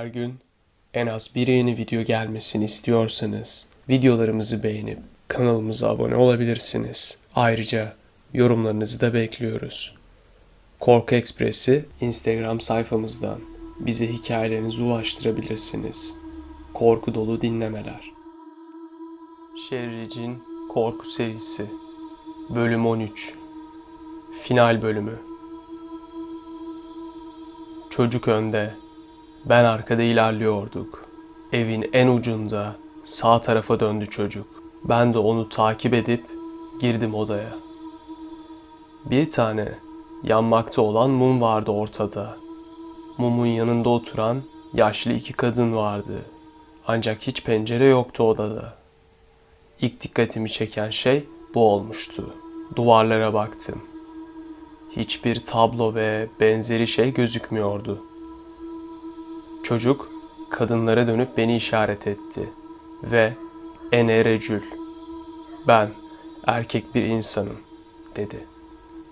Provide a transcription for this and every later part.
Her gün en az bir yeni video gelmesini istiyorsanız videolarımızı beğenip kanalımıza abone olabilirsiniz. Ayrıca yorumlarınızı da bekliyoruz. Korku Ekspresi Instagram sayfamızdan bize hikayelerinizi ulaştırabilirsiniz. Korku dolu dinlemeler. Şerricin Korku Serisi Bölüm 13 Final Bölümü Çocuk önde, ben arkada ilerliyorduk. Evin en ucunda sağ tarafa döndü çocuk. Ben de onu takip edip girdim odaya. Bir tane yanmakta olan mum vardı ortada. Mumun yanında oturan yaşlı iki kadın vardı. Ancak hiç pencere yoktu odada. İlk dikkatimi çeken şey bu olmuştu. Duvarlara baktım. Hiçbir tablo ve benzeri şey gözükmüyordu. Çocuk kadınlara dönüp beni işaret etti ve ene recül ben erkek bir insanım dedi.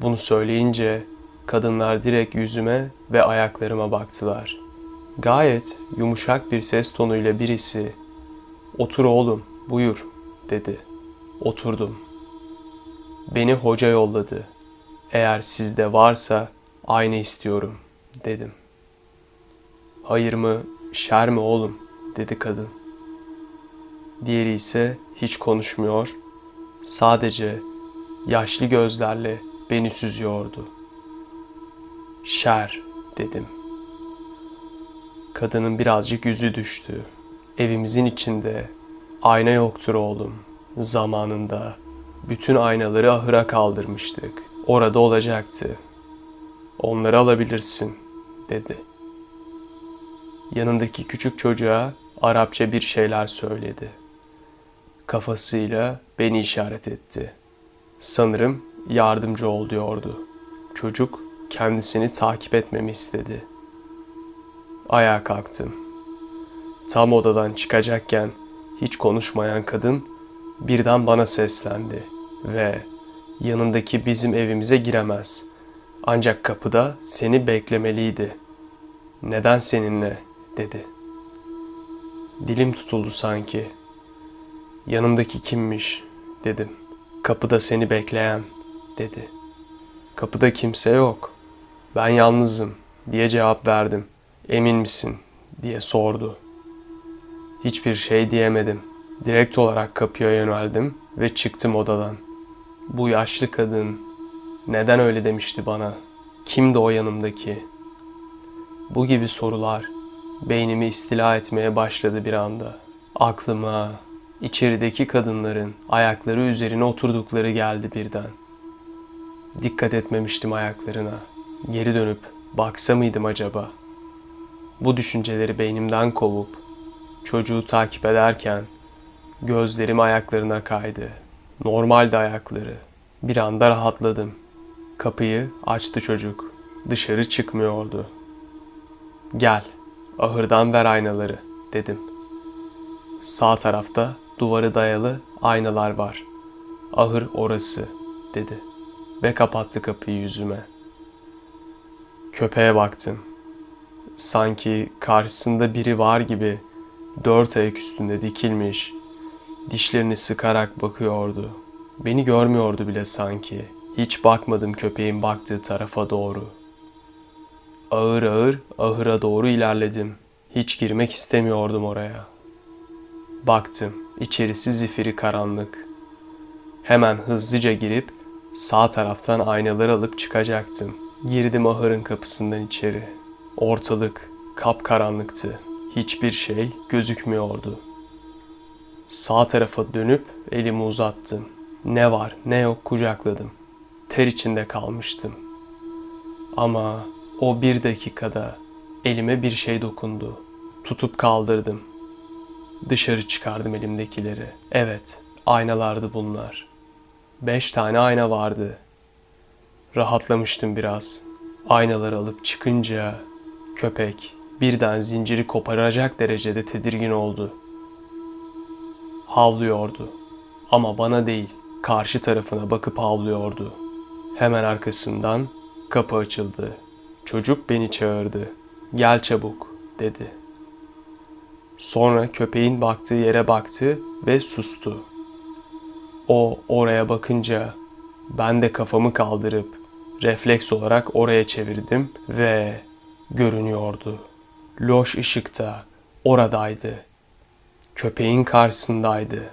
Bunu söyleyince kadınlar direkt yüzüme ve ayaklarıma baktılar. Gayet yumuşak bir ses tonuyla birisi "Otur oğlum, buyur." dedi. Oturdum. Beni hoca yolladı. Eğer sizde varsa aynı istiyorum dedim. Hayır mı, şer mi oğlum dedi kadın. Diğeri ise hiç konuşmuyor, sadece yaşlı gözlerle beni süzüyordu. Şer dedim. Kadının birazcık yüzü düştü. Evimizin içinde ayna yoktur oğlum. Zamanında bütün aynaları ahıra kaldırmıştık. Orada olacaktı. Onları alabilirsin dedi. Yanındaki küçük çocuğa Arapça bir şeyler söyledi. Kafasıyla beni işaret etti. Sanırım yardımcı ol diyordu. Çocuk kendisini takip etmemi istedi. Ayağa kalktım. Tam odadan çıkacakken hiç konuşmayan kadın birden bana seslendi ve yanındaki bizim evimize giremez. Ancak kapıda seni beklemeliydi. Neden seninle? Dedi. Dilim tutuldu sanki. Yanımdaki kimmiş? dedim. Kapıda seni bekleyen, dedi. Kapıda kimse yok. Ben yalnızım, diye cevap verdim. Emin misin? diye sordu. Hiçbir şey diyemedim. Direkt olarak kapıya yöneldim ve çıktım odadan. Bu yaşlı kadın neden öyle demişti bana? Kimdi o yanımdaki? Bu gibi sorular beynimi istila etmeye başladı bir anda. Aklıma içerideki kadınların ayakları üzerine oturdukları geldi birden. Dikkat etmemiştim ayaklarına. Geri dönüp baksa mıydım acaba? Bu düşünceleri beynimden kovup çocuğu takip ederken gözlerim ayaklarına kaydı. Normaldi ayakları. Bir anda rahatladım. Kapıyı açtı çocuk. Dışarı çıkmıyordu. Gel, ahırdan ver aynaları, dedim. Sağ tarafta duvarı dayalı aynalar var. Ahır orası, dedi. Ve kapattı kapıyı yüzüme. Köpeğe baktım. Sanki karşısında biri var gibi dört ayak üstünde dikilmiş, dişlerini sıkarak bakıyordu. Beni görmüyordu bile sanki. Hiç bakmadım köpeğin baktığı tarafa doğru. Ağır ağır ahıra doğru ilerledim. Hiç girmek istemiyordum oraya. Baktım, içerisi zifiri karanlık. Hemen hızlıca girip sağ taraftan aynaları alıp çıkacaktım. Girdim ahırın kapısından içeri. Ortalık kapkaranlıktı. Hiçbir şey gözükmüyordu. Sağ tarafa dönüp elimi uzattım. Ne var ne yok kucakladım. Ter içinde kalmıştım. Ama o bir dakikada elime bir şey dokundu. Tutup kaldırdım. Dışarı çıkardım elimdekileri. Evet, aynalardı bunlar. Beş tane ayna vardı. Rahatlamıştım biraz. Aynaları alıp çıkınca köpek birden zinciri koparacak derecede tedirgin oldu. Havlıyordu. Ama bana değil, karşı tarafına bakıp havlıyordu. Hemen arkasından kapı açıldı. Çocuk beni çağırdı. Gel çabuk, dedi. Sonra köpeğin baktığı yere baktı ve sustu. O oraya bakınca ben de kafamı kaldırıp refleks olarak oraya çevirdim ve görünüyordu. Loş ışıkta oradaydı. Köpeğin karşısındaydı.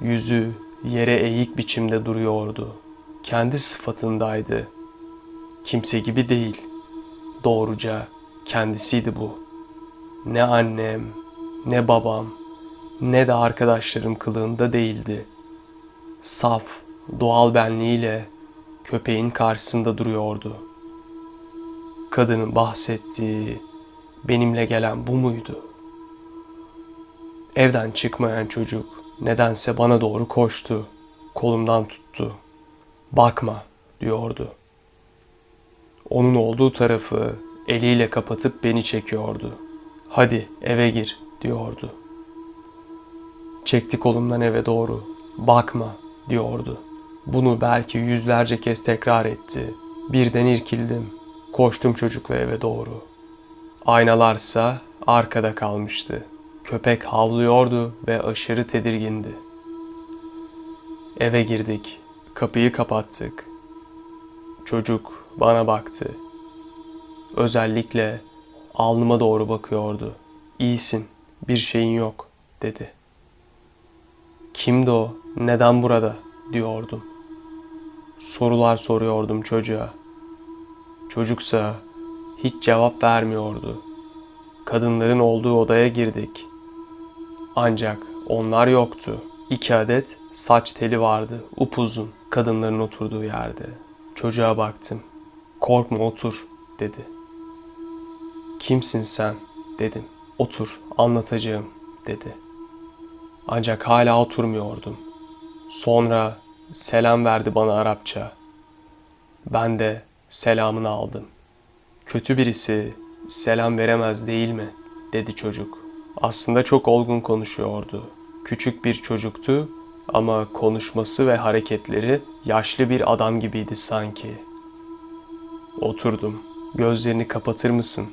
Yüzü yere eğik biçimde duruyordu. Kendi sıfatındaydı. Kimse gibi değil. Doğruca kendisiydi bu. Ne annem, ne babam, ne de arkadaşlarım kılığında değildi. Saf, doğal benliğiyle köpeğin karşısında duruyordu. Kadının bahsettiği, benimle gelen bu muydu? Evden çıkmayan çocuk nedense bana doğru koştu. Kolumdan tuttu. Bakma diyordu. Onun olduğu tarafı eliyle kapatıp beni çekiyordu. Hadi eve gir diyordu. Çekti kolumdan eve doğru. Bakma diyordu. Bunu belki yüzlerce kez tekrar etti. Birden irkildim. Koştum çocukla eve doğru. Aynalarsa arkada kalmıştı. Köpek havlıyordu ve aşırı tedirgindi. Eve girdik. Kapıyı kapattık. Çocuk bana baktı. Özellikle alnıma doğru bakıyordu. İyisin, bir şeyin yok, dedi. Kimdi o, neden burada, diyordum. Sorular soruyordum çocuğa. Çocuksa hiç cevap vermiyordu. Kadınların olduğu odaya girdik. Ancak onlar yoktu. İki adet saç teli vardı, upuzun, kadınların oturduğu yerde. Çocuğa baktım. Korkma otur, dedi. Kimsin sen, dedim. Otur, anlatacağım, dedi. Ancak hala oturmuyordum. Sonra selam verdi bana Arapça. Ben de selamını aldım. Kötü birisi selam veremez değil mi? dedi çocuk. Aslında çok olgun konuşuyordu. Küçük bir çocuktu ama konuşması ve hareketleri yaşlı bir adam gibiydi sanki. Oturdum. Gözlerini kapatır mısın?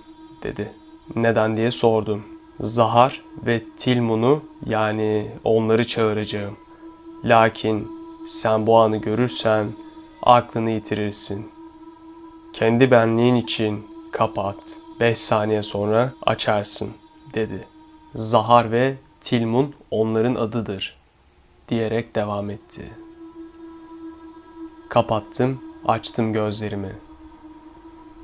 dedi. Neden diye sordum. Zahar ve Tilmun'u yani onları çağıracağım. Lakin sen bu anı görürsen aklını yitirirsin. Kendi benliğin için kapat. Beş saniye sonra açarsın dedi. Zahar ve Tilmun onların adıdır diyerek devam etti. Kapattım, açtım gözlerimi.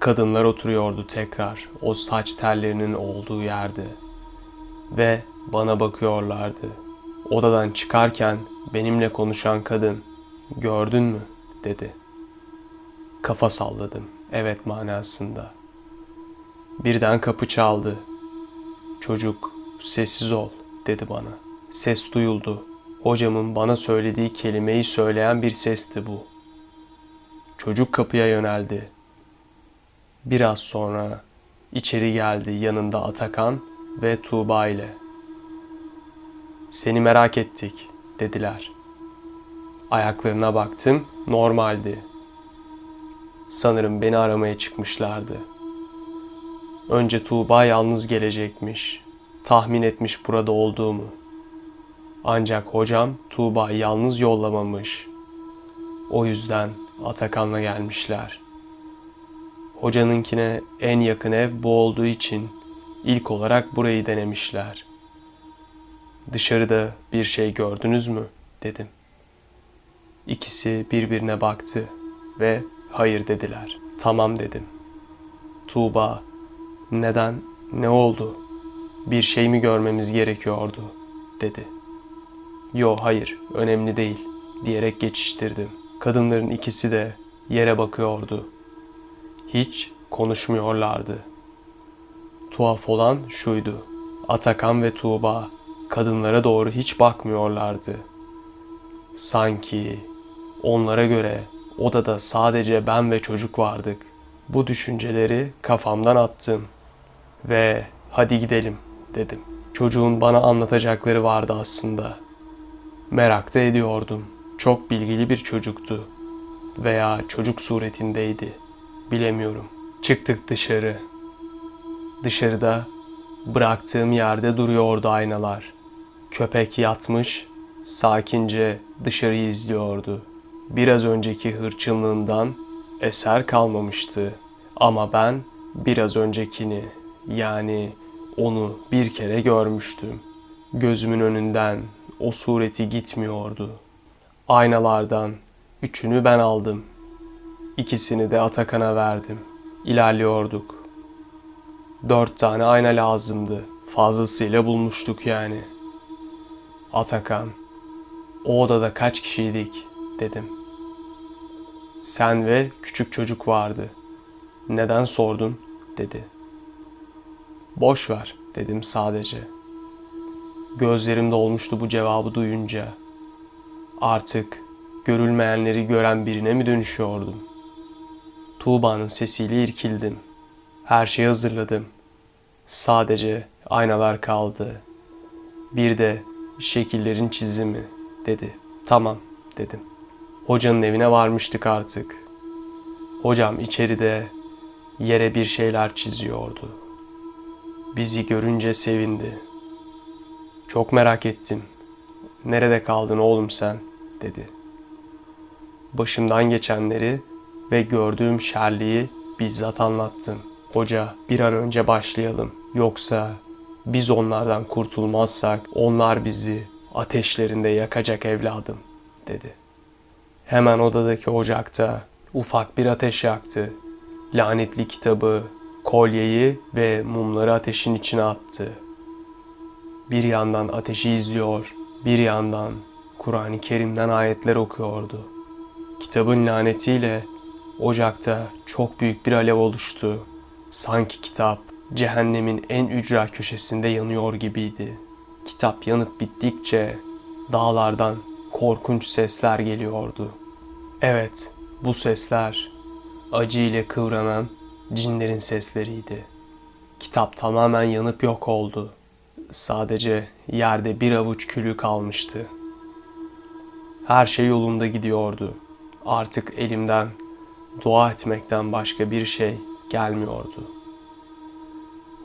Kadınlar oturuyordu tekrar o saç tellerinin olduğu yerde ve bana bakıyorlardı. Odadan çıkarken benimle konuşan kadın gördün mü dedi. Kafa salladım evet manasında. Birden kapı çaldı. Çocuk sessiz ol dedi bana. Ses duyuldu. Hocamın bana söylediği kelimeyi söyleyen bir sesti bu. Çocuk kapıya yöneldi. Biraz sonra içeri geldi yanında Atakan ve Tuğba ile. Seni merak ettik dediler. Ayaklarına baktım normaldi. Sanırım beni aramaya çıkmışlardı. Önce Tuğba yalnız gelecekmiş. Tahmin etmiş burada olduğumu. Ancak hocam Tuğba'yı yalnız yollamamış. O yüzden Atakan'la gelmişler. Hocanınkine en yakın ev bu olduğu için ilk olarak burayı denemişler. Dışarıda bir şey gördünüz mü? dedim. İkisi birbirine baktı ve hayır dediler. Tamam dedim. Tuğba, neden, ne oldu? Bir şey mi görmemiz gerekiyordu? dedi. Yo hayır, önemli değil diyerek geçiştirdim. Kadınların ikisi de yere bakıyordu. Hiç konuşmuyorlardı. Tuhaf olan şuydu. Atakan ve Tuğba kadınlara doğru hiç bakmıyorlardı. Sanki onlara göre odada sadece ben ve çocuk vardık. Bu düşünceleri kafamdan attım ve hadi gidelim dedim. Çocuğun bana anlatacakları vardı aslında. Merak ediyordum. Çok bilgili bir çocuktu veya çocuk suretindeydi. Bilemiyorum. Çıktık dışarı. Dışarıda Bıraktığım yerde duruyordu aynalar. Köpek yatmış, sakince dışarıyı izliyordu. Biraz önceki hırçınlığından eser kalmamıştı. Ama ben biraz öncekini yani onu bir kere görmüştüm. Gözümün önünden o sureti gitmiyordu. Aynalardan üçünü ben aldım. İkisini de Atakan'a verdim. İlerliyorduk. Dört tane ayna lazımdı. Fazlasıyla bulmuştuk yani. Atakan, o odada kaç kişiydik dedim. Sen ve küçük çocuk vardı. Neden sordun dedi. Boş ver dedim sadece. Gözlerim dolmuştu bu cevabı duyunca. Artık görülmeyenleri gören birine mi dönüşüyordum? Tuğba'nın sesiyle irkildim. Her şeyi hazırladım. Sadece aynalar kaldı. Bir de şekillerin çizimi dedi. Tamam dedim. Hocanın evine varmıştık artık. Hocam içeride yere bir şeyler çiziyordu. Bizi görünce sevindi. Çok merak ettim. Nerede kaldın oğlum sen? dedi. Başımdan geçenleri ve gördüğüm şerliği bizzat anlattım. Hoca bir an önce başlayalım. Yoksa biz onlardan kurtulmazsak onlar bizi ateşlerinde yakacak evladım dedi. Hemen odadaki ocakta ufak bir ateş yaktı. Lanetli kitabı, kolyeyi ve mumları ateşin içine attı. Bir yandan ateşi izliyor, bir yandan Kur'an-ı Kerim'den ayetler okuyordu. Kitabın lanetiyle ocakta çok büyük bir alev oluştu. Sanki kitap cehennemin en ücra köşesinde yanıyor gibiydi. Kitap yanıp bittikçe dağlardan korkunç sesler geliyordu. Evet, bu sesler acı kıvranan cinlerin sesleriydi. Kitap tamamen yanıp yok oldu. Sadece yerde bir avuç külü kalmıştı. Her şey yolunda gidiyordu. Artık elimden dua etmekten başka bir şey gelmiyordu.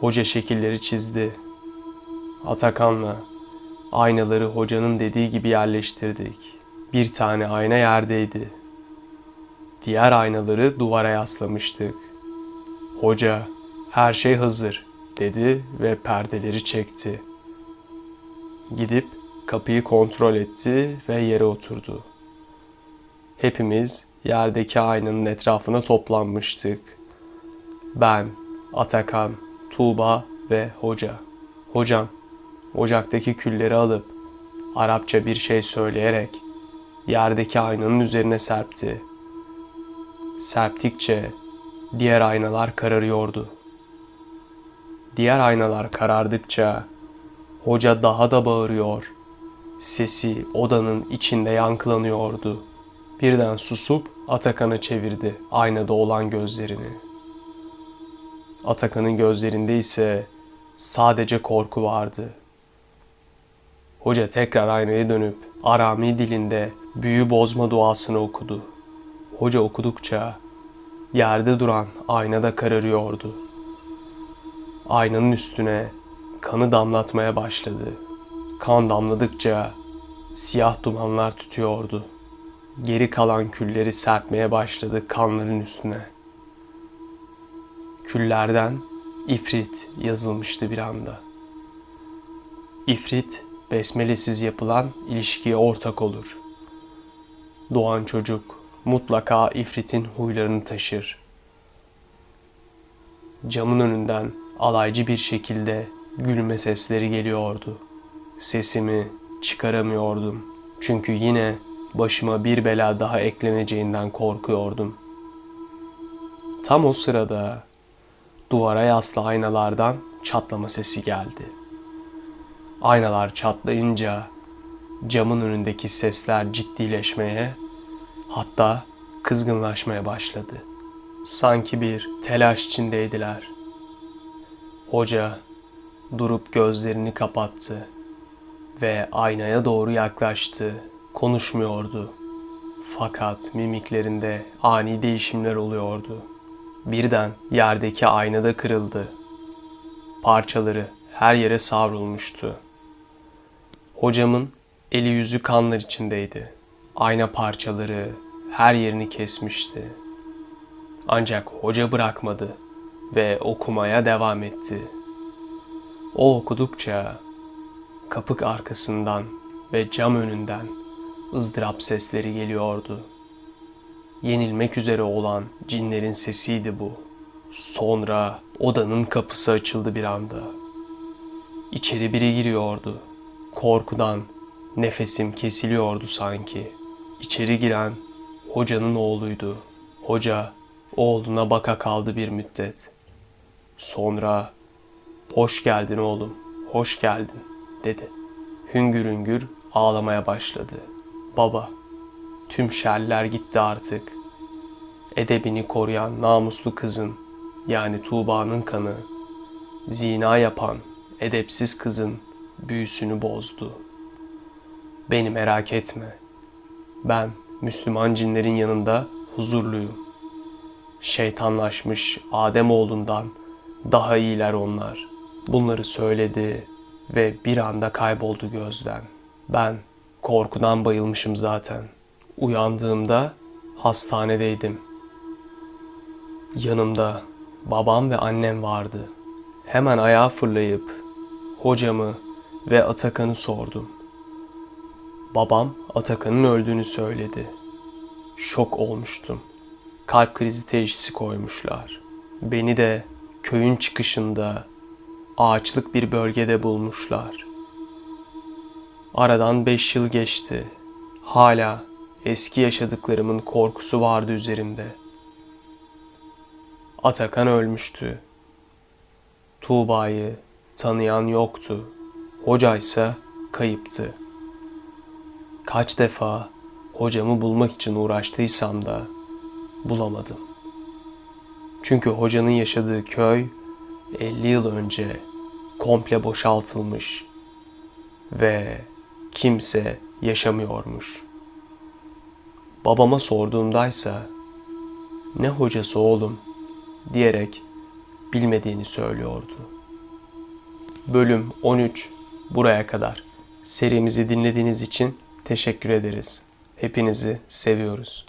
Hoca şekilleri çizdi. Atakan'la aynaları hocanın dediği gibi yerleştirdik. Bir tane ayna yerdeydi. Diğer aynaları duvara yaslamıştık. Hoca her şey hazır dedi ve perdeleri çekti. Gidip kapıyı kontrol etti ve yere oturdu. Hepimiz yerdeki aynanın etrafına toplanmıştık. Ben, Atakan, Tuğba ve hoca. Hocam, ocaktaki külleri alıp Arapça bir şey söyleyerek yerdeki aynanın üzerine serpti. Serptikçe diğer aynalar kararıyordu. Diğer aynalar karardıkça hoca daha da bağırıyor. Sesi odanın içinde yankılanıyordu. Birden susup Atakan'a çevirdi aynada olan gözlerini. Atakan'ın gözlerinde ise sadece korku vardı. Hoca tekrar aynaya dönüp Arami dilinde büyü bozma duasını okudu. Hoca okudukça yerde duran aynada kararıyordu. Aynanın üstüne kanı damlatmaya başladı. Kan damladıkça siyah dumanlar tutuyordu. Geri kalan külleri serpmeye başladı kanların üstüne. Küllerden ifrit yazılmıştı bir anda. İfrit besmelesiz yapılan ilişkiye ortak olur. Doğan çocuk mutlaka ifritin huylarını taşır. Camın önünden alaycı bir şekilde gülme sesleri geliyordu. Sesimi çıkaramıyordum. Çünkü yine başıma bir bela daha ekleneceğinden korkuyordum. Tam o sırada duvara yaslı aynalardan çatlama sesi geldi. Aynalar çatlayınca camın önündeki sesler ciddileşmeye hatta kızgınlaşmaya başladı. Sanki bir telaş içindeydiler. Hoca durup gözlerini kapattı ve aynaya doğru yaklaştı. Konuşmuyordu. Fakat mimiklerinde ani değişimler oluyordu. Birden yerdeki aynada kırıldı. Parçaları her yere savrulmuştu. Hocamın eli yüzü kanlar içindeydi. Ayna parçaları her yerini kesmişti. Ancak hoca bırakmadı ve okumaya devam etti. O okudukça kapık arkasından ve cam önünden ızdırap sesleri geliyordu. Yenilmek üzere olan cinlerin sesiydi bu. Sonra odanın kapısı açıldı bir anda. İçeri biri giriyordu. Korkudan nefesim kesiliyordu sanki. İçeri giren hocanın oğluydu. Hoca oğluna baka kaldı bir müddet. Sonra hoş geldin oğlum, hoş geldin dedi. Hüngür hüngür ağlamaya başladı. Baba, tüm şerler gitti artık. Edebini koruyan namuslu kızın yani Tuğba'nın kanı, zina yapan edepsiz kızın büyüsünü bozdu. Beni merak etme. Ben Müslüman cinlerin yanında huzurluyum. Şeytanlaşmış Adem oğlundan daha iyiler onlar. Bunları söyledi ve bir anda kayboldu gözden. Ben korkudan bayılmışım zaten. Uyandığımda hastanedeydim. Yanımda babam ve annem vardı. Hemen ayağa fırlayıp hocamı ve Atakan'ı sordum. Babam Atakan'ın öldüğünü söyledi. Şok olmuştum. Kalp krizi teşhisi koymuşlar. Beni de köyün çıkışında ağaçlık bir bölgede bulmuşlar. Aradan beş yıl geçti. Hala eski yaşadıklarımın korkusu vardı üzerimde. Atakan ölmüştü. Tuğba'yı tanıyan yoktu. Hoca ise kayıptı. Kaç defa hocamı bulmak için uğraştıysam da bulamadım. Çünkü hocanın yaşadığı köy 50 yıl önce komple boşaltılmış ve kimse yaşamıyormuş. Babama sorduğumdaysa ne hocası oğlum diyerek bilmediğini söylüyordu. Bölüm 13 buraya kadar. Serimizi dinlediğiniz için teşekkür ederiz. Hepinizi seviyoruz.